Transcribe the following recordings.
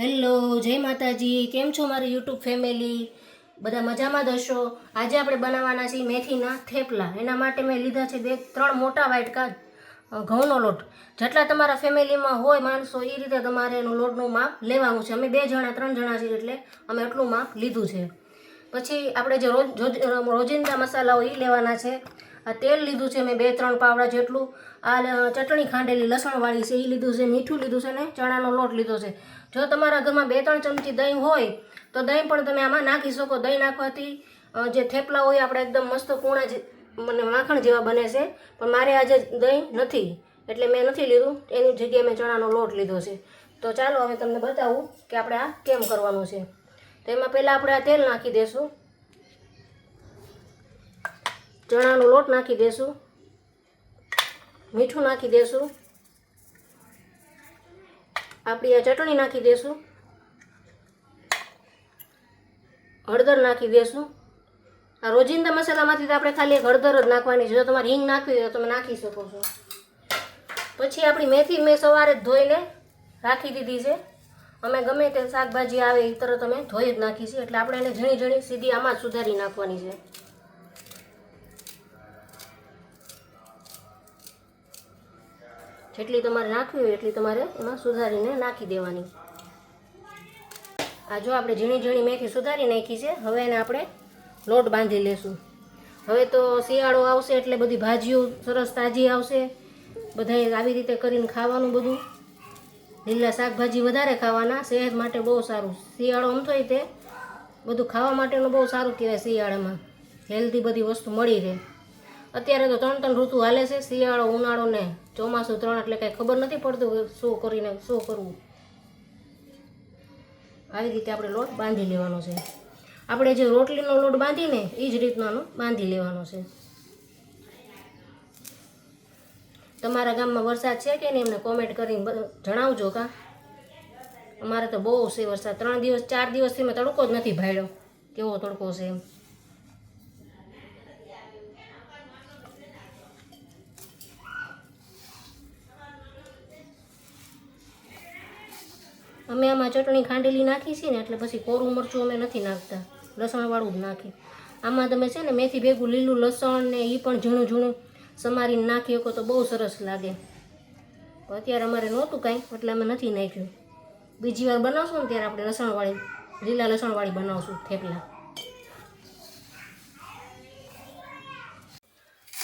Hello, જય માતાજી. કેમ છો મારી યુટ્યુબ ફેમિલી? બધા મજામાં જ આજે આપણે બનાવવાના છીએ મેથીના થેપલા. એના માટે મેં લીધા છે બે, ત્રણ મોટા વાટકા ઘઉંનો લોટ. જેટલા તમારા ફેમિલીમાં હોય માણસો એ રીતે તમારે એનું લોટનું માપ લેવાનું છે. અમે બે જણા, ત્રણ જણા છીએ એટલે અમે એટલું માપ લીધું છે. પછી આપણે જે રોજ- રોજિંદા મસાલાઓ એ લેવાના છે. આ તેલ લીધું છે, મેં બે, ત્રણ પાવડા જેટલું. આ ચટણી ખાંડેલી લસણવાળી છે એ લીધું છે, મીઠું લીધું છે ને ચણાનો લોટ લીધો છે. જો તમારા ઘરમાં બે, ત્રણ ચમચી દહીં હોય, તો દહીં પણ તમે આમાં નાખી શકો. દહીં નાખવાથી જે થેપલા હોય, આપણે એકદમ મસ્ત પૂણા મને માખણ જેવા બને છે, પણ મારે આજે દહીં નથી, એટલે મેં નથી લીધું. એની જગ્યાએ મેં ચણાનો લોટ લીધો છે. તો ચાલો, હવે તમને બતાવું કે આપણે આ કેમ કરવાનું છે. તો એમાં પહેલાં આપણે આ તેલ નાખી દઈશું ચણાનો લોટ નાખી દઈશું મીઠું નાખી દઈશું આપણી આ ચટણી નાખી દઈશું હળદર નાખી દઈશું આ રોજિંદા મસાલામાંથી તો આપણે ખાલી હળદર જ નાખવાની છે. જો તમારે હિંગ નાખવી હોય તો તમે નાખી શકો છો. પછી આપણી મેથી મેં સવારે જ ધોઈને રાખી દીધી છે. અમે ગમે તે શાકભાજી આવે એ તરત અમે ધોઈ જ નાખી છે. એટલે આપણે એને ઝીણી ઝીણી સીધી આમાં જ સુધારી નાખવાની છે. જેટલી તમારે નાખવી હોય એટલી તમારે એમાં સુધારીને નાખી દેવાની. આ જો આપણે ઝીણી ઝીણી મેથી સુધારી નાખી છે, હવે એને આપણે લોટ બાંધી લેશું. હવે તો શિયાળો આવશે એટલે બધી ભાજીઓ સરસ તાજી આવશે. બધાએ આવી રીતે કરીને ખાવાનું બધું. લીલા શાકભાજી વધારે ખાવાના સેહત માટે બહુ સારું. શિયાળો આમ થાય તે, બધું ખાવા માટેનું બહુ સારું કહેવાય શિયાળામાં. હેલ્ધી બધી વસ્તુ મળી રહે. અત્યારે તો ત્રણ ત્રણ ઋતુ હાલે છે, શિયાળો, ઉનાળો ને ચોમાસું ત્રણ, એટલે કાંઈ ખબર નથી પડતું શું કરીને, શું કરવું. આવી રીતે આપણે લોટ બાંધી લેવાનો છે. આપણે જે રોટલીનો લોટ બાંધીને એ જ રીતનાનો બાંધી લેવાનો છે. તમારા ગામમાં વરસાદ છે કે નહીં? એમને કોમેન્ટ કરીને જણાવજો કા. અમારે તો બહુ છે વરસાદ. ત્રણ દિવસ, ચાર દિવસથી મેં તડકો જ નથી ભાડ્યો કેવો તડકો છે એમ. અમે આમાં ચટણી ખાંડેલી નાખી છે ને એટલે પછી કોરું મરચું અમે નથી નાખતા. લસણવાળું જ નાખી આમાં તમે છે ને મેથી ભેગું, લીલું લસણ ને એ પણ ઝીણું ઝીણું સમારીને નાખી શકો તો બહુ સરસ લાગે. અત્યારે અમારે નહોતું કાંઈ, એટલે અમે નથી નાખ્યું. બીજી વાર બનાવશું ને ત્યારે આપણે લસણવાળી, લીલા લસણવાળી બનાવશું થેપલા.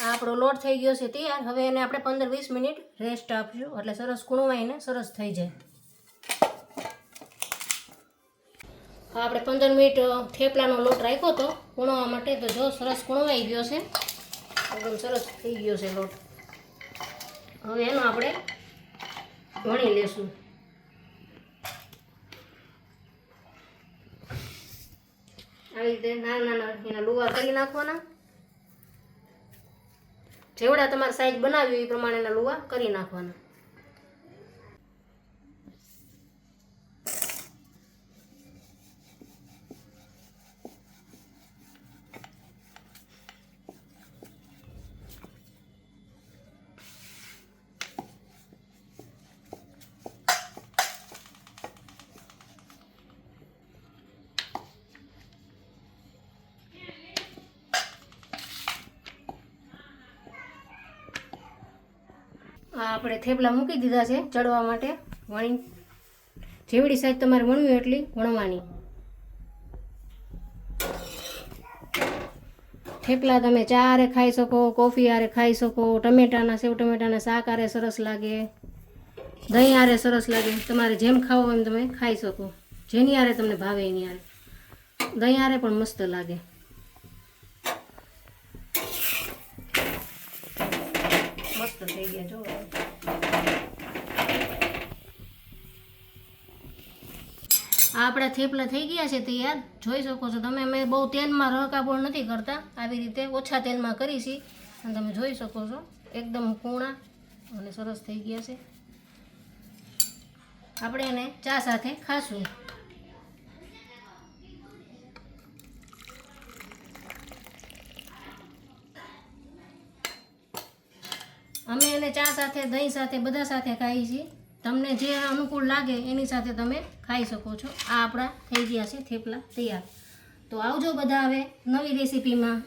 આ આપણો લોટ થઈ ગયો છે તૈયાર. હવે એને આપણે પંદર વીસ મિનિટ રેસ્ટ આપશું. એટલે સરસ કૂણવાઈને સરસ થઈ જાય. આપણે પંદર મિનિટ થેપલાનો લોટ રાખ્યો હતો કૂણવા માટે તો જો સરસ કૂણવાઈ ગયો છે. એકદમ સરસ થઈ ગયો છે લોટ. હવે એનો આપણે વણી લેશું. આવી રીતે નાના નાના એના લુવા કરી નાખવાના. જેવડા તમારે સાઈઝ બનાવી એ પ્રમાણેના લુવા કરી નાખવાના. આ આપણે થેપલા મૂકી દીધા છે ચડવા માટે. વણી જેવડી સાઈઝ તમારે વણવી એટલી વણવાની. થેપલા તમે ચા હારે ખાઈ શકો, કોફી હારે ખાઈ શકો, ટમેટાના સેવ, ટમેટાના શાક હારે સરસ લાગે. દહીં આરે સરસ લાગે. તમારે જેમ ખાવો એમ તમે ખાઈ શકો. જેની હારે તમને ભાવે એની હારે. દહીં હારે પણ મસ્ત લાગે. મસ્ત થઈ ગયા જો આપણા થેપલા થઈ ગયા છે તૈયાર. જોઈ શકો છો તમે, અમે બહુ તેલમાં રકાબોળ નથી કરતા. આવી રીતે ઓછા તેલમાં કરી છે. અને તમે જોઈ શકો છો, એકદમ કૂણા અને સરસ થઈ ગયા છે. આપણે એને ચા સાથે ખાશું. અમે એને ચા સાથે, દહીં સાથે, બધા સાથે ખાઈએ છીએ. તમને જે અનુકૂળ લાગે એની સાથે તમે ખાઈ શકો છો. આ આપણા થઈ ગયા છે થેપલા તૈયાર. તો આવજો બધા હવે નવી રેસીપીમાં.